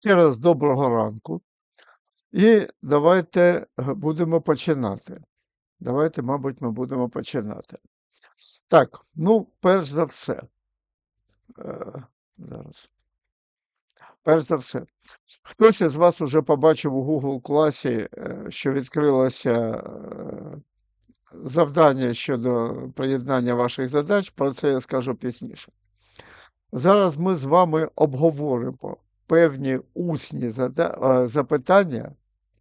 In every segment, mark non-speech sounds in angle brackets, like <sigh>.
Ще раз доброго ранку. І давайте будемо починати. Давайте, мабуть, ми будемо починати. Так, ну, перш за все. Е, зараз. Перш за все. Хтось із вас уже побачив у Google класі, е, що відкрилося е, завдання щодо приєднання ваших задач. Про це я скажу пізніше. Зараз ми з вами обговоримо певні усні запитання,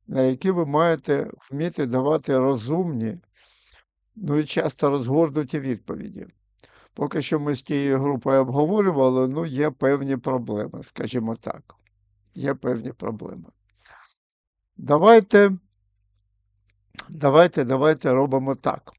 на які ви маєте вміти давати розумні, ну і часто розгорнуті відповіді. Поки що ми з тією групою обговорювали, ну, є певні проблеми, скажімо так. Є певні проблеми. Давайте, давайте, давайте робимо так.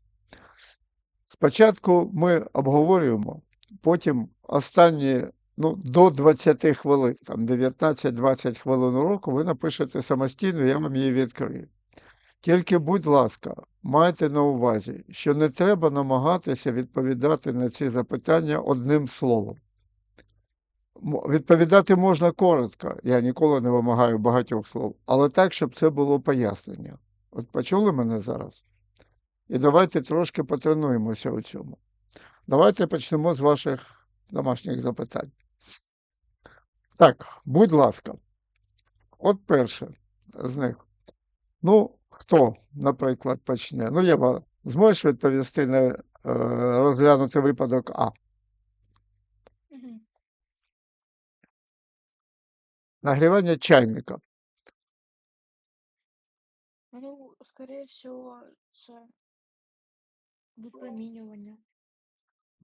Спочатку ми обговорюємо, потім останні ну, до 20 хвилин, там 19-20 хвилин уроку, ви напишете самостійно, я вам її відкрию. Тільки, будь ласка, майте на увазі, що не треба намагатися відповідати на ці запитання одним словом. Відповідати можна коротко, я ніколи не вимагаю багатьох слов, але так, щоб це було пояснення. От почули мене зараз? І давайте трошки потренуємося у цьому. Давайте почнемо з ваших домашніх запитань. Так, будь ласка, от перше з них. Ну, хто, наприклад, почне? Ну, Єва, зможеш відповісти на е, розглянути випадок А. Нагрівання чайника. Ну, скорее всего, це випромінювання.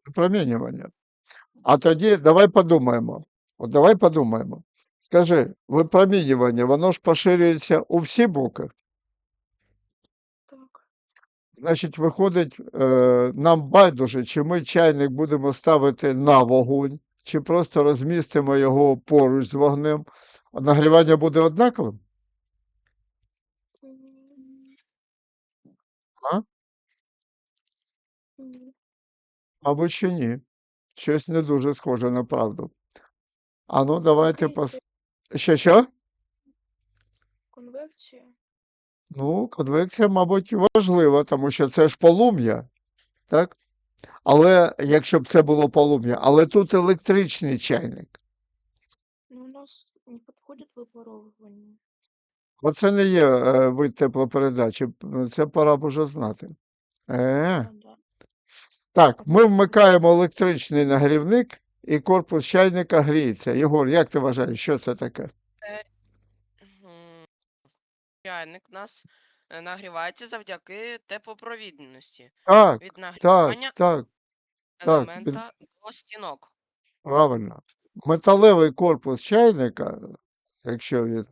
Випромінювання. А тоді давай подумаємо. От давай подумаємо. Скажи, випромінювання, воно ж поширюється у всі боки. Так. Значить, виходить, е, нам байдуже, чи ми чайник будемо ставити на вогонь, чи просто розмістимо його поруч з вогнем. Нагрівання буде однаковим? А? Мабуть, що ні. Щось не дуже схоже на правду. А ну, давайте пос... Конвекція. Що, що? Конвекція. Ну, конвекція, мабуть, важлива, тому що це ж полум'я, так? Але якщо б це було полум'я, але тут електричний чайник. Ну, у нас не підходить випаровування. Оце не є е, вид теплопередачі, це пора б уже знати. Е, да. Так, ми вмикаємо електричний нагрівник, і корпус чайника гріється. Єгор, як ти вважаєш, що це таке? Чайник у нас е, нагрівається завдяки теплопровідності. Так, Від так, нагрівання так, так, елемента до стінок. правильно. Металевий корпус чайника, якщо він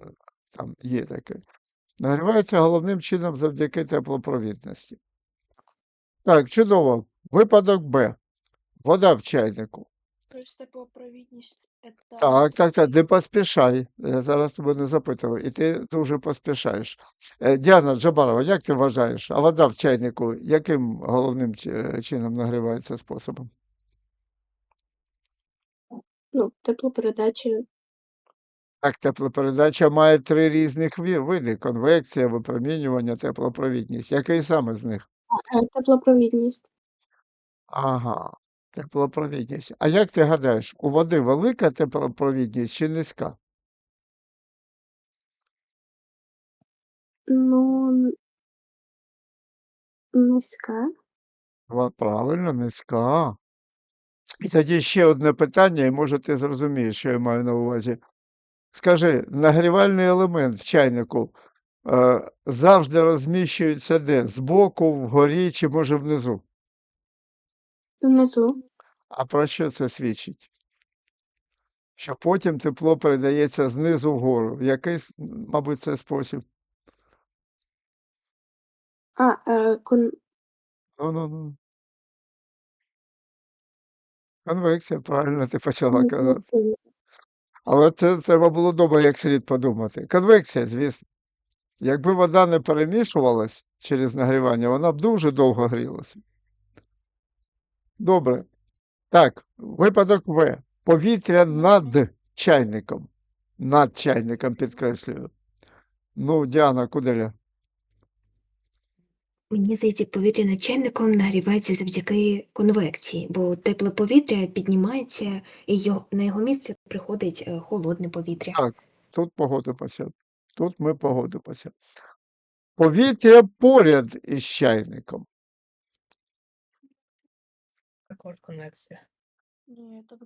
там є такий, нагрівається головним чином завдяки теплопровідності. Так, чудово. Випадок Б. Вода в чайнику. Тобто теплопровідність это Так, так, так, не поспішай. Я зараз тебе не запитував, і ти дуже поспішаєш. Е, Діана Джабарова, як ти вважаєш, а вода в чайнику яким головним е, чином нагрівається способом? Ну, теплопередача. Так, теплопередача має три різних види: конвекція, випромінювання, теплопровідність. Який саме з них? Е, Теплопровідність. Ага, теплопровідність. А як ти гадаєш, у води велика теплопровідність чи низька? Ну, н- низька. Ва- Правильно, низька. І тоді ще одне питання, і може ти зрозумієш, що я маю на увазі. Скажи, нагрівальний елемент в чайнику е, завжди розміщується де? Збоку, вгорі чи може внизу? Внизу. А про що це свідчить? Що потім тепло передається знизу вгору. В який, мабуть, це спосіб? А, е, кон... Ну-ну-ну. Конвекція, правильно ти почала казати. Але це треба було добре як слід подумати. Конвекція, звісно. Якби вода не перемішувалась через нагрівання, вона б дуже довго грілася. Добре. Так, випадок В. Повітря над чайником Над чайником підкреслюю. Ну, Діана Куделя. Мені здається, повітря над чайником нагрівається завдяки конвекції, бо тепле повітря піднімається, і його, на його місце приходить е, холодне повітря. Так, тут погодимося. Тут ми погодимося. Повітря поряд із чайником. Також конвекція. Ні, це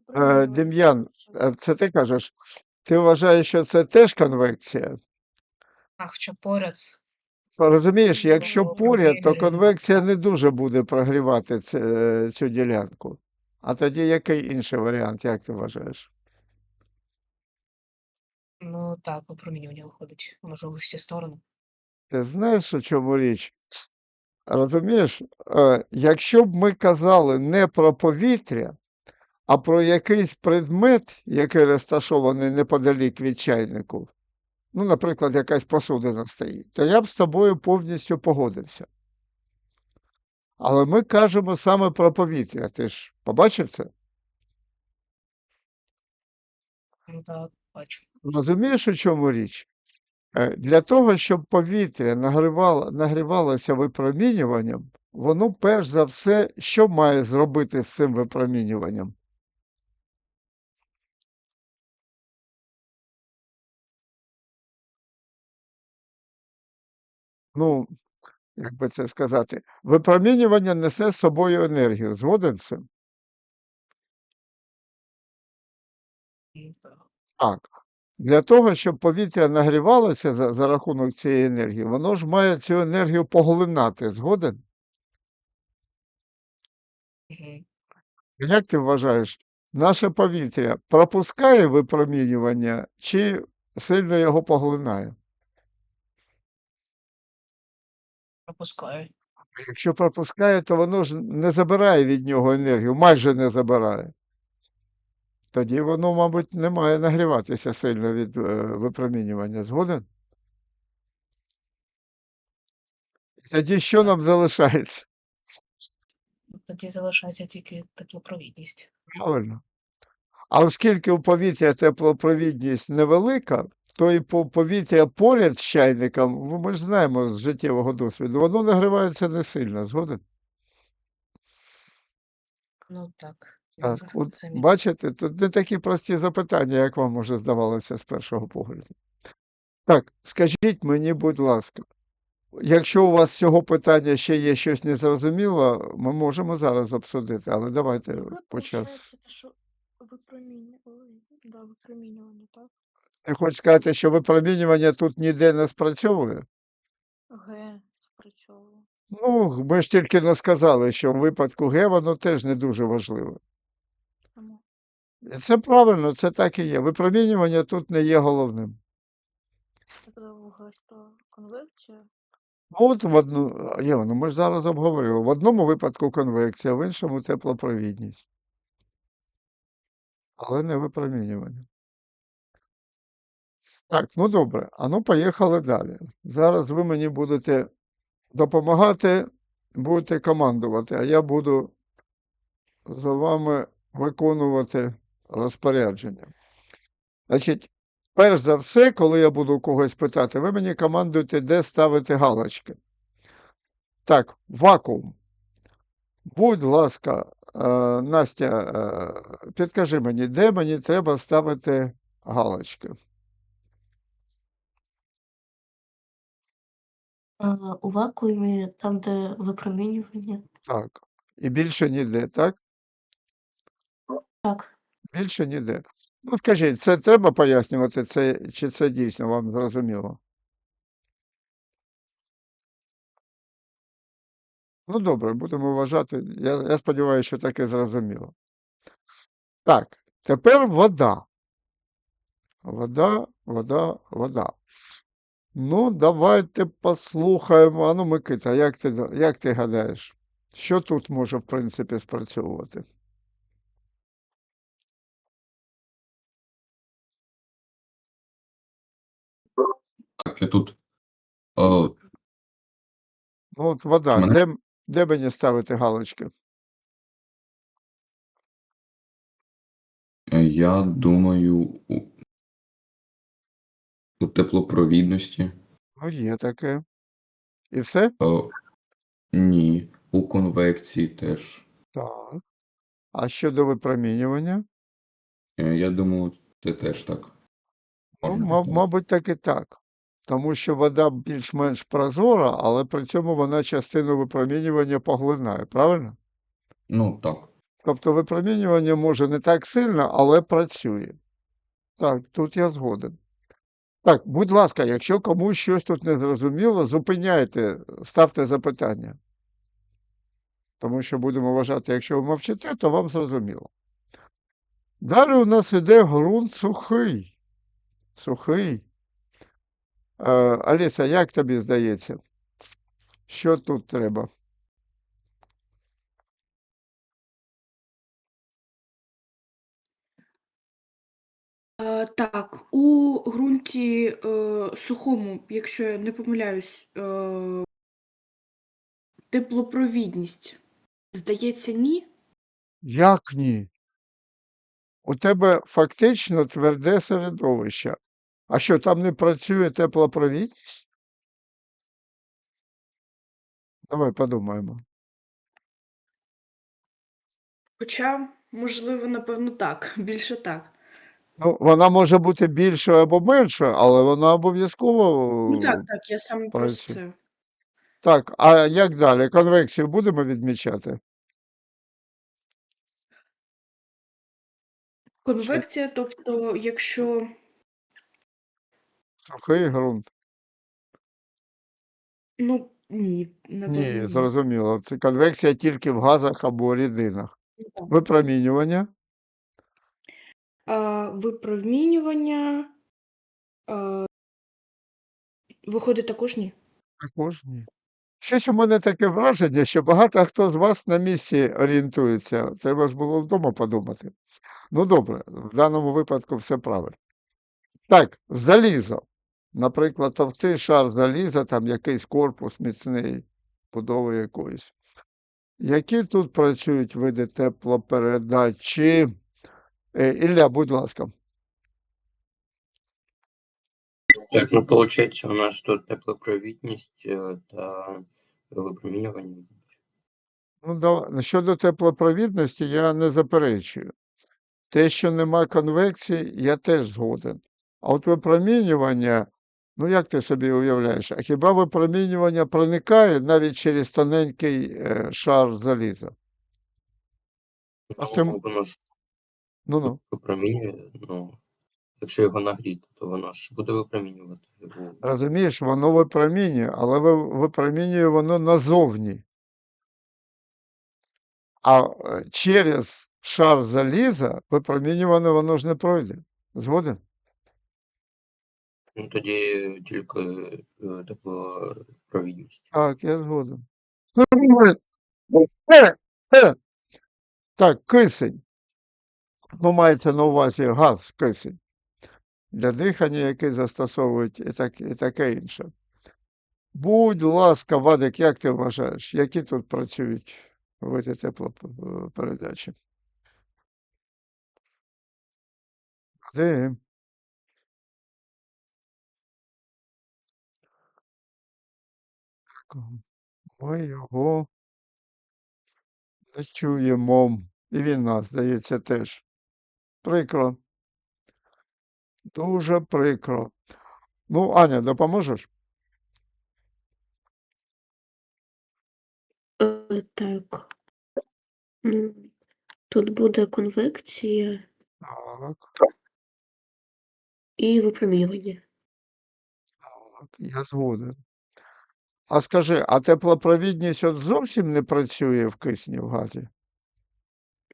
Е. Дем'ян, е, це ти кажеш. Ти вважаєш, що це теж конвекція? А що поряд? Розумієш, якщо Ну, поряд, то конвекція не дуже буде прогрівати це, цю ділянку. А тоді який інший варіант, як ти вважаєш? Ну так, випромінювання виходить. Може, в усі сторони. Ти знаєш, у чому річ? Розумієш, е, якщо б ми казали не про повітря, а про якийсь предмет, який розташований неподалік від чайнику, ну, наприклад, якась посудина стоїть, то я б з тобою повністю погодився. Але ми кажемо саме про повітря. Ти ж побачив це? Ну так, бачу. Розумієш, у чому річ? Е, Для того, щоб повітря нагрівало, нагрівалося випромінюванням, воно перш за все, що має зробити з цим випромінюванням? Ну, як би це сказати, випромінювання несе з собою енергію. Згоден з цим? Так. Для того, щоб повітря нагрівалося за, за рахунок цієї енергії, воно ж має цю енергію поглинати. Згоден? Мгм. Як ти вважаєш, наше повітря пропускає випромінювання чи сильно його поглинає? Пропускаю. Якщо пропускає, то воно ж не забирає від нього енергію, майже не забирає. Тоді воно, мабуть, не має нагріватися сильно від е, випромінювання. Згоден? Тоді що нам залишається? Тоді залишається тільки теплопровідність. Правильно. А оскільки у повітря теплопровідність невелика, то і по повітря поряд з чайником, ну, ми ж знаємо з життєвого досвіду, воно нагрівається не сильно, згоден? Ну так, Так, от бачите, тут не такі прості запитання, як вам може здавалося з першого погляду. Так, скажіть мені, будь ласка, якщо у вас з цього питання ще є щось незрозуміло, ми можемо зараз обсудити, але давайте Коли по часу. що випромінювання, да, випромінювання, так? Ти хочеш сказати, що випромінювання тут ніде не спрацьовує? Г спрацьовує. Ну, ми ж тільки не сказали, що в випадку Г воно теж не дуже важливе. Це правильно, це так і є. Випромінювання тут не є головним. Г що конвекція, От в одну, Єва, ну ми ж зараз обговорювали. В одному випадку конвекція, в іншому теплопровідність. Але не випромінювання. Так, ну добре. А ну поїхали далі. Зараз ви мені будете допомагати, будете командувати, а я буду за вами виконувати розпорядження. Значить, перш за все, коли я буду когось питати, ви мені командуєте, де ставити галочки. Так, вакуум. Будь ласка, е, Настя, е, підкажи мені, де мені треба ставити галочки? У вакуумі, там, де випромінювання. Так. І більше ніде, так? Так, Більше ніде. Ну, скажіть, це треба пояснювати, це, чи це дійсно вам зрозуміло? Ну, добре, будемо вважати. Я, я сподіваюся, що таке зрозуміло. Так, тепер вода. Вода, вода, вода. Ну, давайте послухаємо. А ну, Микита, як ти, як ти гадаєш, що тут може, в принципі, спрацьовувати? Так, я тут. Е, Ну, от вода, мене? де, де мені ставити галочки? я думаю, у- у теплопровідності. Ну, є таке. І все? Е, ні, у конвекції теж. Так. А щодо випромінювання? Е, Я думаю, це теж так. Ну, Можна мав- так. мабуть, так і так. Тому що вода більш-менш прозора, але при цьому вона частину випромінювання поглинає, правильно? Ну, так. Тобто випромінювання може не так сильно, але працює. Так, тут я згоден. Так, будь ласка, якщо комусь щось тут не зрозуміло, зупиняйте, ставте запитання. Тому що будемо вважати, якщо ви мовчите, то вам зрозуміло. Далі у нас іде ґрунт сухий. Сухий. Аліса, як тобі здається? Що тут треба? Так, у ґрунті е, сухому, якщо я не помиляюсь, е, теплопровідність. Здається, ні. Як ні? У тебе фактично тверде середовище. А що, там не працює теплопровідність? Давай подумаємо. Хоча, можливо, напевно, так, більше так. Ну, вона може бути більшою або меншою, але вона обов'язково Ну так, е, так, я саме про працює. це. Так, а як далі? Конвекцію будемо відмічати? Конвекція, тобто, якщо Сухий ґрунт? ну ні, напевно, Ні, ні. зрозуміло. Це конвекція тільки в газах або рідинах. Ну, так. Випромінювання? А, випромінювання а, виходить також ні. Також ні. Щось у мене таке враження, що багато хто з вас на місці орієнтується. Треба ж було вдома подумати. Ну, добре, в даному випадку все правильно. Так, залізо. Наприклад, товстий шар заліза, там якийсь корпус міцний, будови якоїсь. Які тут працюють види теплопередачі? Е, Ілля, будь ласка. Так, ну получается у нас тут теплопровідність е, та випромінювання. Ну, да, щодо теплопровідності я не заперечую. Те, що нема конвекції, я теж згоден. А от випромінювання, ну як ти собі уявляєш, а хіба випромінювання проникає навіть через тоненький е, шар заліза? А ти м- Ну, воно ж Ну-ну. випромінює, ну, якщо його нагріти, то воно ж буде випромінювати. його. Розумієш, воно випромінює, але ви- випромінює воно назовні. А е, через шар заліза випромінюване воно ж не пройде. Згоден? Ну тоді тільки е, теплопровідність. Так, я згоден. Так, кисень. Ну, мається на увазі газ, кисень. Для дихання, який застосовують, і, так, і таке інше. Будь ласка, Вадик, як ти вважаєш, які тут працюють види теплопередачі? Де? Так, Ми його не чуємо. І він нас, здається, теж. Прикро. Дуже прикро. Ну, Аня, допоможеш? Е, так. Тут буде конвекція Так, і випромінювання. так, я згоден. А скажи, а теплопровідність от зовсім не працює в кисні в газі?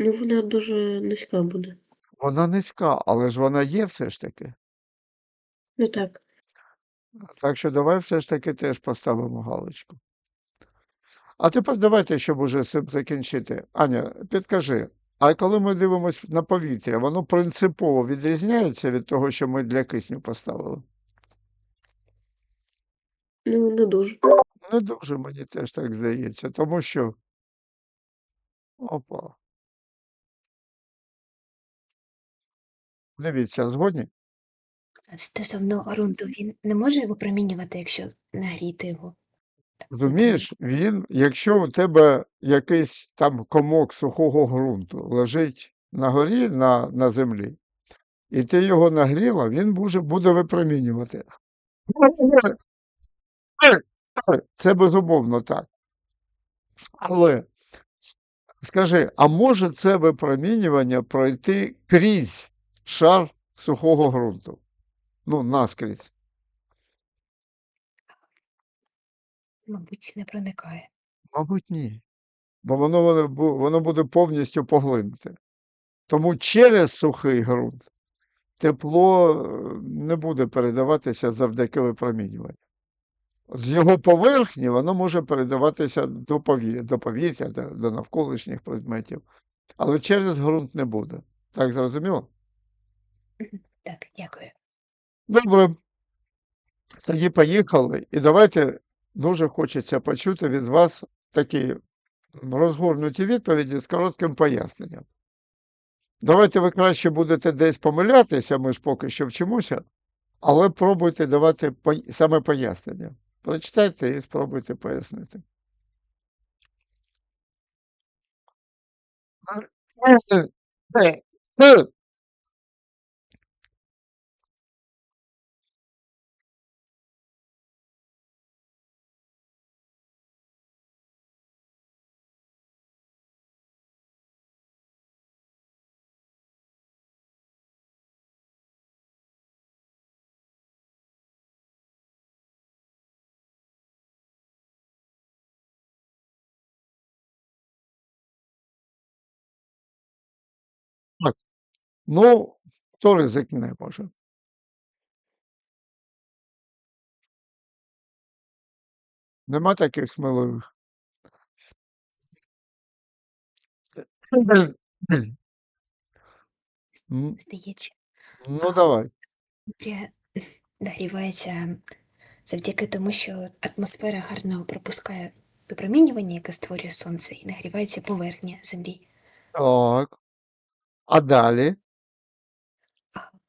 Ну, вона дуже низька буде. Вона низька, але ж вона є все ж таки. Ну так. Так що давай все ж таки теж поставимо галочку. А тепер давайте, щоб уже з цим закінчити. Аня, підкажи, а коли ми дивимося на повітря, воно принципово відрізняється від того, що ми для кисню поставили? Ну, не дуже. Не дуже мені теж так здається, тому що. Опа. Дивіться, згодні? Стосовно ґрунту, він не може випромінювати, якщо нагріти його? Розумієш, він, якщо у тебе якийсь там комок сухого ґрунту лежить на горі, на, на землі, і ти його нагріла, він буде, буде випромінювати. Це безумовно так. Але скажи, а може це випромінювання пройти крізь шар сухого ґрунту? Ну, наскрізь. Мабуть, не проникає. Мабуть, ні. Бо воно, воно, буде повністю поглинуте. Тому через сухий ґрунт тепло е, не буде передаватися завдяки випромінюванню. З його поверхні воно може передаватися до повітря, до, повітря, до, до навколишніх предметів, але через ґрунт не буде. Так зрозуміло? Так, дякую. Добре. Тоді поїхали. І давайте дуже хочеться почути від вас такі розгорнуті відповіді з коротким поясненням. Давайте ви краще будете десь помилятися, ми ж поки що вчимося, але пробуйте давати саме пояснення. Прочитайте і спробуйте пояснити. Ну, хто ризикне, може? Нема таких сміливих. Здається, Ну, давай. повітря нагрівається завдяки тому, що атмосфера гарно пропускає випромінювання, яке створює сонце, і нагрівається поверхня землі. Так. А далі?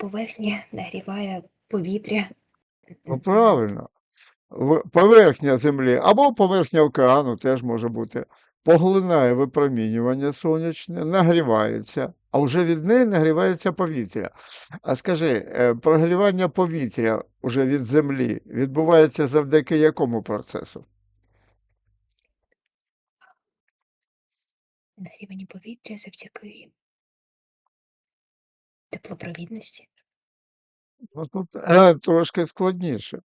Поверхня нагріває повітря. Ну, правильно. Поверхня землі або поверхня океану теж може бути. Поглинає випромінювання сонячне, нагрівається, а вже від неї нагрівається повітря. А скажи, е, прогрівання повітря уже від землі відбувається завдяки якому процесу? Нагрівання повітря завдяки теплопровідності. Ну, тут е, трошки складніше.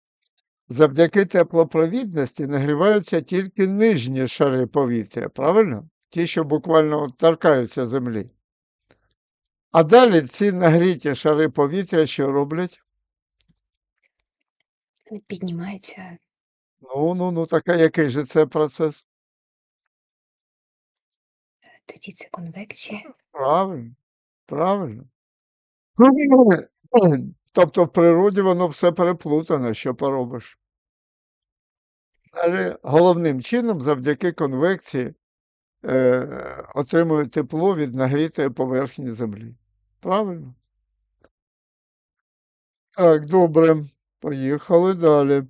Завдяки теплопровідності нагріваються тільки нижні шари повітря, правильно? Ті, що буквально торкаються землі. А далі ці нагріті шари повітря що роблять? Піднімаються Ну, ну, ну, так а який же це процес? тоді це конвекція. Правильно, правильно. Тобто в природі воно все переплутане, що поробиш. Але головним чином, завдяки конвекції, е, отримує тепло від нагрітої поверхні землі. Правильно? Так, добре. Поїхали далі.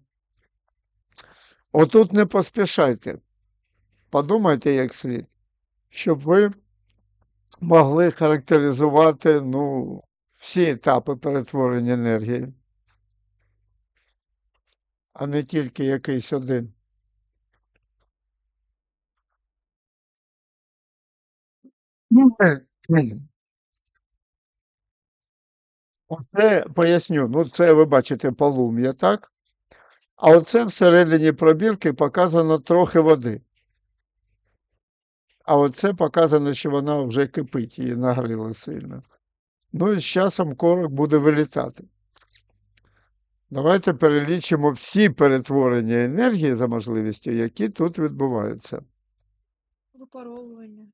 Отут не поспішайте. Подумайте як слід, щоб ви могли характеризувати ну, всі етапи перетворення енергії, а не тільки якийсь один. Оце поясню. Ну, це ви бачите полум'я, так? А оце всередині пробірки показано трохи води. А оце показано, що вона вже кипить, її нагріли сильно. Ну і з часом корок буде вилітати. Давайте перелічимо всі перетворення енергії за можливістю, які тут відбуваються. Випаровування.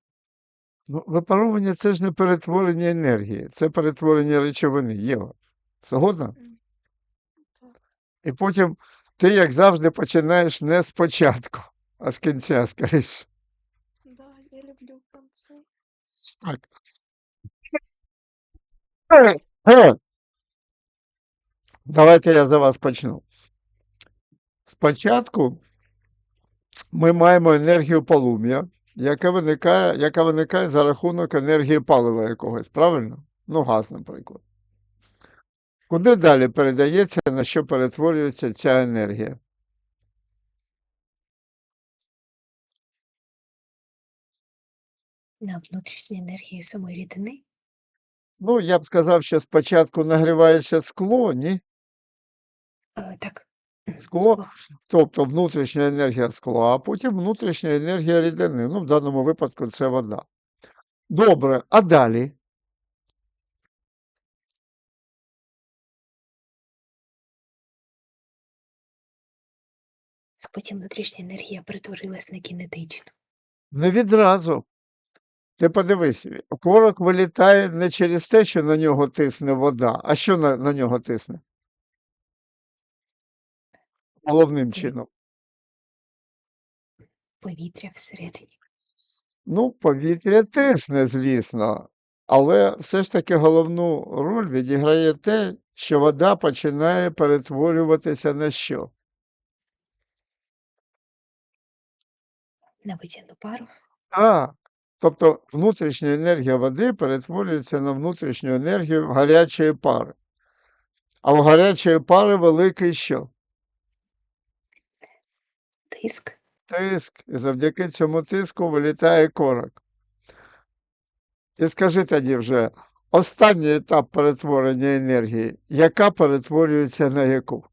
Ну, випаровування це ж не перетворення енергії, це перетворення речовини. Єва. Згодна? І потім ти, як завжди, починаєш не спочатку, а з кінця, скоріше. Да, я люблю концы. Так. Давайте я за вас почну. Спочатку ми маємо енергію полум'я, яка виникає, яка виникає за рахунок енергії палива якогось, правильно? Ну, газ, наприклад. Куди далі передається, на що перетворюється ця енергія? На внутрішню енергію самої рідини Ну, я б сказав, що спочатку нагрівається скло, ні? е, так. Скло, тобто внутрішня енергія скла, а потім внутрішня енергія рідини. Ну, в даному випадку це вода. Добре, а далі? А потім внутрішня енергія перетворилась на кінетичну. Не відразу. Ти подивись, корок вилітає не через те, що на нього тисне вода, а що на, на нього тисне? Головним чином. Повітря всередині. Ну, повітря тисне, звісно, але все ж таки головну роль відіграє те, що вода починає перетворюватися на що? На водяну пару. Так. Тобто внутрішня енергія води перетворюється на внутрішню енергію гарячої пари. А в гарячої пари великий що? Тиск. Тиск. І завдяки цьому тиску вилітає корок. І скажи тоді вже, останній етап перетворення енергії, яка перетворюється на яку?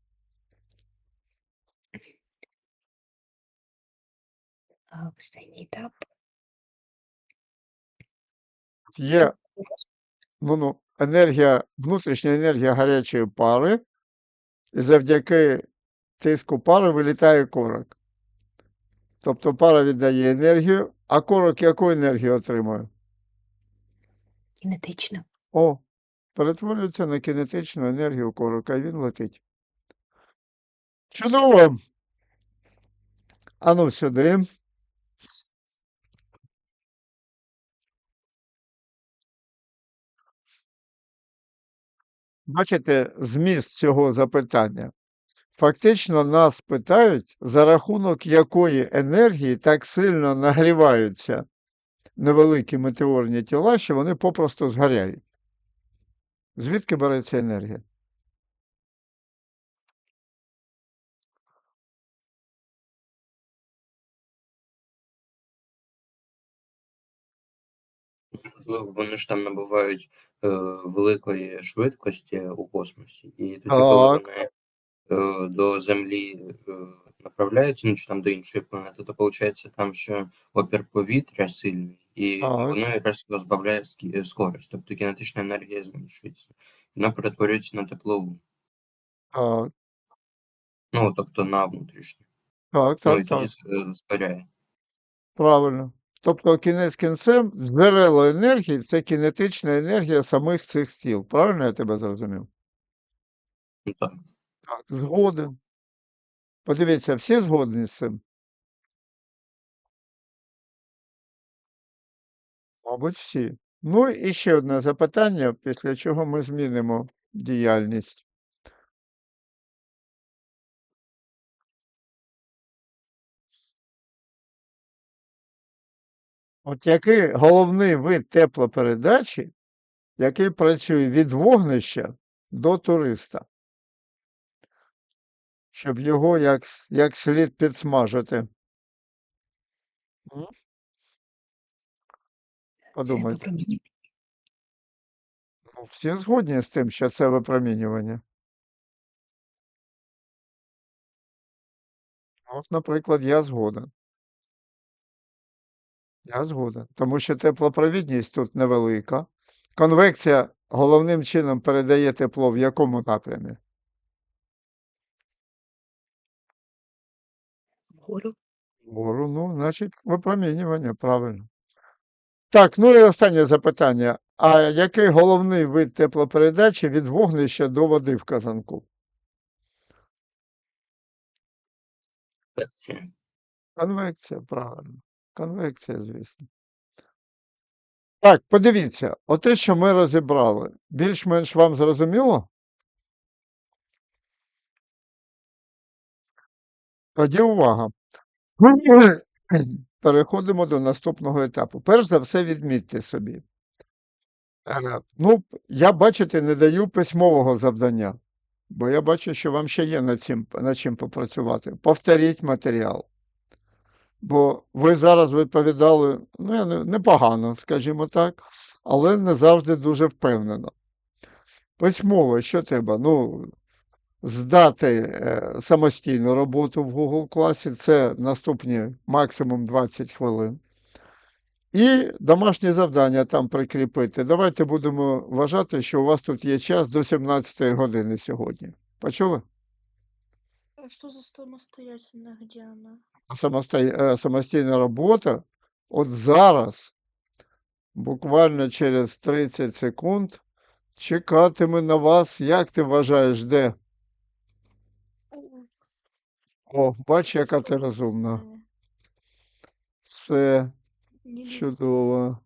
Останній етап. Є ну, ну, енергія, внутрішня енергія гарячої пари, і завдяки тиску пари вилітає корок. Тобто пара віддає енергію, а корок яку енергію отримує? Кінетично. О, перетворюється на кінетичну енергію корока, і він летить. Чудово! Ану сюди. Бачите зміст цього запитання? Фактично нас питають, за рахунок якої енергії так сильно нагріваються невеликі метеорні тіла, що вони попросту згоряють. Звідки береться енергія? Можливо, вони ж там набувають е, великої швидкості у космосі, і тоді, коли Так. вони е, до Землі е, направляються, ну чи там до іншої планети, то виходить там, що опір повітря сильний, і Так. воно різко збавляє скі- е, скорість, тобто кінетична енергія зменшується. Вона перетворюється на теплову. Так, Ну, тобто на внутрішню. так, Ну і так, тоді так. з- е, згоряє. Правильно. Тобто кінець кінцем, джерело енергії це кінетична енергія самих цих стіл. Правильно я тебе зрозумів? Так. Так, згоден. Подивіться, всі згодні з цим? Мабуть, всі. Ну і ще одне запитання, після чого ми змінимо діяльність. От який головний вид теплопередачі, який працює від вогнища до туриста? Щоб його як, як слід підсмажити. Подумайте. Ну, всі згодні з тим, що це випромінювання. От, наприклад, я згоден. Я згоден. Тому що теплопровідність тут невелика. Конвекція головним чином передає тепло в якому напрямі? Вгору. Вгору, ну, значить, випромінювання, правильно. Так, ну і останнє запитання. А який головний вид теплопередачі від вогнища до води в казанку? Конвекція. Конвекція, правильно. Конвекція, звісно. Так, подивіться, оте, що ми розібрали, більш-менш вам зрозуміло? Тоді увага. <clears throat> Переходимо до наступного етапу. Перш за все, відмітьте собі. Е, ну, я, бачите, не даю письмового завдання, бо я бачу, що вам ще є над чим, над чим попрацювати. Повторіть матеріал. Бо ви зараз відповідали ну, непогано, скажімо так, але не завжди дуже впевнено. Письмово, що треба? Ну, здати е, самостійну роботу в Google класі, це наступні максимум 20 хвилин. І домашнє завдання там прикріпити. Давайте будемо вважати, що у вас тут є час до 17 години сьогодні. Почули? А что за самостоятельно, где она? Самостой... е, Самостійна робота от зараз, буквально через 30 секунд, чекатиме на вас. Як ти вважаєш, де? О, бач, яка ти розумна. Все чудово.